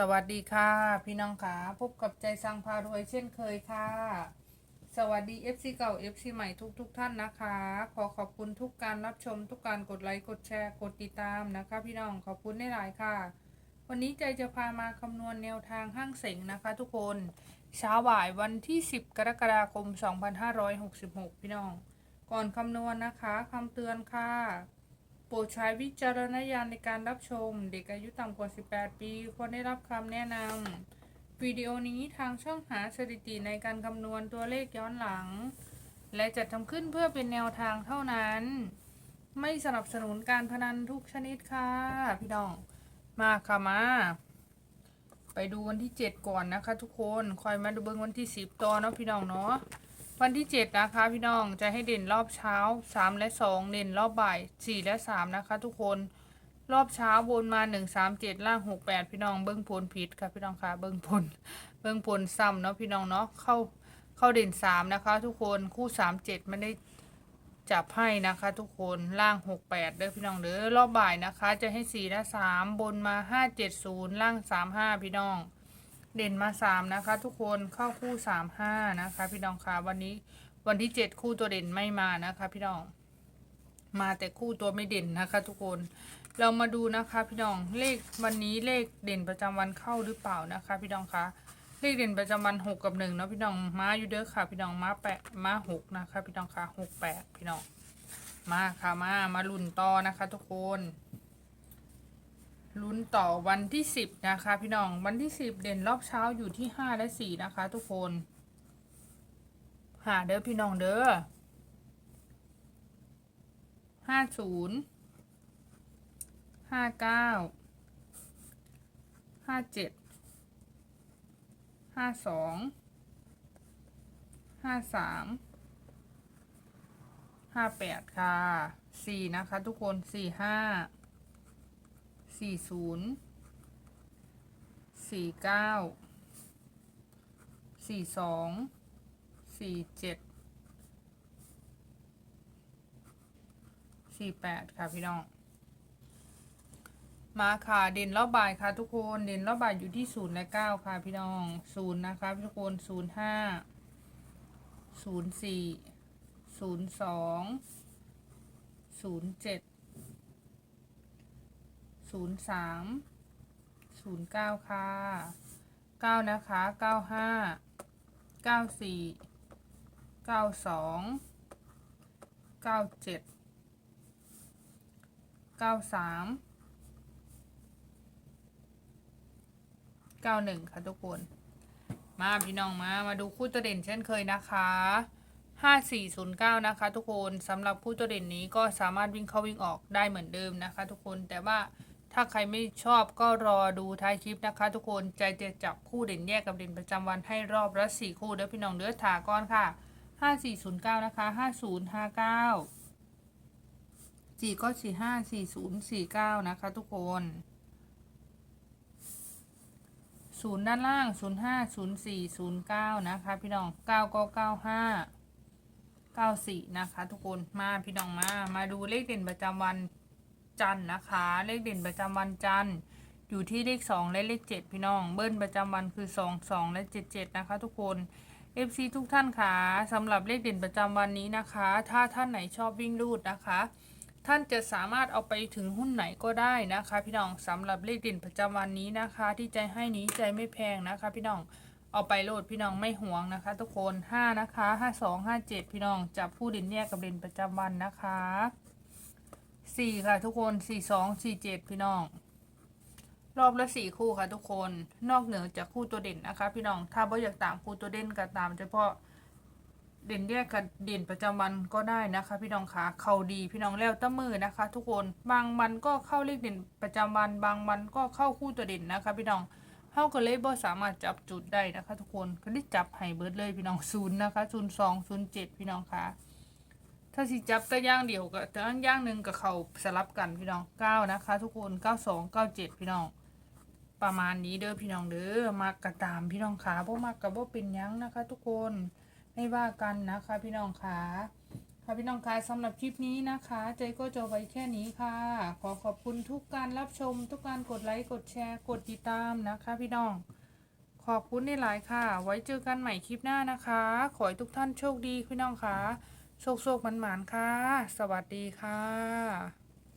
สวัสดีค่ะ พี่น้องค่ะพบกับใจสังพารวยเช่นเคยค่ะ สวัสดี FC เก่า FC ใหม่ทุกทุกๆท่านนะคะ ขอขอบคุณทุกการรับชม ทุกการกดไลค์กดแชร์กดติดตามนะคะ พี่น้องขอบคุณได้หลายค่ะ วันนี้ใจจะพามาคำนวณแนวทางห้างเสงนะคะ ทุกคนเช้าบ่ายวันที่ 10 กรกฎาคม 2566 พี่น้อง ก่อนคำนวณนะคะคำเตือนค่ะ โปรดใช้วิจารณญาณในการรับชม เด็กอายุต่ำกว่า 18 ปี ควรได้รับคำแนะนำวิดีโอนี้ทางช่องหาสถิติในการคำนวณตัวเลขย้อนหลัง และจัดทำขึ้นเพื่อเป็นแนวทางเท่านั้น ไม่สนับสนุนการพนันทุกชนิดค่ะ พี่น้อง มาค่ะมา ไปดูวันที่ 7 ก่อนนะคะ ทุกคน คอยมาดูเบิ้งวันที่ 10ต่อเนาะพี่น้องเนาะ วันที่ 7 นะคะ พี่น้องจะให้เด่นรอบเช้า 3 และ 2 เด่นรอบบ่าย 4 และ 3 นะคะ ทุกคนรอบเช้าบนมา 1 3 7 ล่าง 6 8 พี่น้องเบิ้งผลผิดค่ะพี่น้องค่ะเบิ้งผลเบิ้งผลซ้ำเนาะพี่น้องเนาะเข้าเข้าเด่น 3 นะคะ ทุกคนคู่3 7ไม่ได้จับให้นะคะ ทุกคนล่าง 6 8เด้อพี่น้องเด้อรอบบ่ายนะคะ จะให้ 4 และ 3 บนมา 5 7 0 ล่าง 3 5 พี่น้อง เด่นมาสามนะคะ ทุกคนเข้าคู่สามห้านะคะ พี่น้องคะวันนี้วันที่เจ็ดคู่ตัวเด่นไม่มานะคะ พี่น้อง มาแต่คู่ตัวไม่เด่นนะคะ ทุกคนเรามาดูนะคะพี่น้องเลขวันนี้เลขเด่นประจำวันเข้าหรือเปล่านะคะ พี่น้องคะเลขเด่นประจำวันหกกับหนึ่งเนาะพี่น้องมาอยู่เด้อค่ะ พี่น้องมาแปะมาหกนะคะ พี่น้องคะหกแปดพี่น้องมาค่ะมามาลุ่นต่อนะคะ ทุกคน ลุ้นต่อวันที่สิบนะคะ พี่น้องวันที่สิบเด่นรอบเช้าอยู่ที่ห้าและสี่นะคะ ทุกคนหาเด้อพี่น้องเด้อห้าศูนย์ห้าเก้าห้าเจ็ดห้าสองห้าสามห้าแปดค่ะสี่นะคะ ทุกคนสี่ห้า สี่ศูนย์สี่เก้าสี่สองสี่เจ็ดสี่แปดค่ะพี่น้อง มาค่ะเด่นรอบบ่ายค่ะทุกคนเด่นรอบบ่ายอยู่ที่ศูนย์และเก้าค่ะพี่น้องศูนย์นะคะทุกคนศูนย์ห้าศูนย์สี่ศูนย์สองศูนย์เจ็ด ศูนย์สามศูนย์เก้าค่ะเก้านะคะเก้าห้าเก้าสี่เก้าสองเก้าเจ็ดเก้าสามเก้าหนึ่งค่ะทุกคน มาพี่น้องมา มาดูคู่ตัวเด่นเช่นเคยนะคะห้าสี่ศูนย์เก้านะคะ ทุกคนสำหรับคู่ตัวเด่นนี้ก็สามารถวิ่งเข้าวิ่งออกได้เหมือนเดิมนะคะ ทุกคนแต่ว่า ถ้าใครไม่ชอบก็รอดูท้ายคลิปนะคะ ทุกคนใจจะจับคู่เด่นแยกกับเด่นประจำวันให้รอบละสี่คู่เด้อพี่น้องเด้อถาก่อนค่ะห้าสี่ศูนย์เก้านะคะห้าศูนย์ห้าเก้าสี่ก็สี่ห้าสี่ศูนย์สี่เก้านะคะ ทุกคนศูนย์ด้านล่างศูนย์ห้าศูนย์สี่ศูนย์เก้านะคะ พี่น้องเก้าก็เก้าห้าเก้าสี่นะคะ ทุกคนมาพี่น้องมามาดูเลขเด่นประจำวัน จันทร์นะคะ เลขเด่นประจำวันจันทร์อยู่ที่เลขสองและเลขเจ็ดพี่น้อง เบิ้ลประจำวันคือสองสองและเจ็ดเจ็ดนะคะ ทุกคน FC ทุกท่านค่ะสำหรับเลขเด่นประจำวันนี้นะคะ ถ้าท่านไหนชอบวิ่งรูดนะคะ ท่านจะสามารถเอาไปถึงหุ้นไหนก็ได้นะคะ พี่น้องสำหรับเลขเด่นประจำวันนี้นะคะ ที่ใจให้นี้ใจไม่แพงนะคะ พี่น้องเอาไปโหลดพี่น้องไม่ห่วงนะคะ ทุกคน 5 นะคะ 5 2 5 7 พี่น้องจับผู้เด่นแยกกับเด่นประจำวันนะคะ สี่ค่ะทุกคนสี่สองสี่เจ็ดพี่น้อง รอบละสี่คู่ค่ะทุกคน นอกเหนือจากคู่ตัวเด่นนะคะ พี่น้อง ถ้าบ่อยากตามคู่ตัวเด่นก็ตามเฉพาะเด่นแยกกับเด่นประจำวันก็ได้นะคะ พี่น้องคะเขาดีพี่น้องแล้วตั้มือนะคะ ทุกคน บางวันก็เข้าเลขเด่นประจำวัน บางวันก็เข้าคู่ตัวเด่นนะคะ พี่น้องเฮาก็เลยบ่สามารถจับจุดได้นะคะ ทุกคนก็ได้จับให้เบิร์ดเลยพี่น้องศูนย์นะคะศูนย์สองศูนย์เจ็ดพี่น้องคะ ถ้าสิจับแต่ย่างเดียวกับแต่ย่างหนึ่งกับเขาสลับกันพี่น้องเก้านะคะ ทุกคนเก้าสองเก้าเจ็ดพี่น้อง ประมาณนี้เด้อพี่น้องเด้อมากกระตามพี่น้องขาพวกมากกะบว่าเป็นยั้งนะคะ ทุกคนไม่ว่ากันนะคะ พี่น้องขาค่ะพี่น้องคะสำหรับคลิปนี้นะคะใจก็จะไว้แค่นี้ค่ะ ขอขอบคุณทุกการรับชม ทุกการกดไลค์กดแชร์กดติดตามนะคะ พี่น้อง ขอบคุณในหลายค่ะ ไว้เจอกันใหม่คลิปหน้านะคะ ขอให้ทุกท่านโชคดีพี่น้องค่ะ โชคๆมันหมานค่ะ สวัสดีค่ะ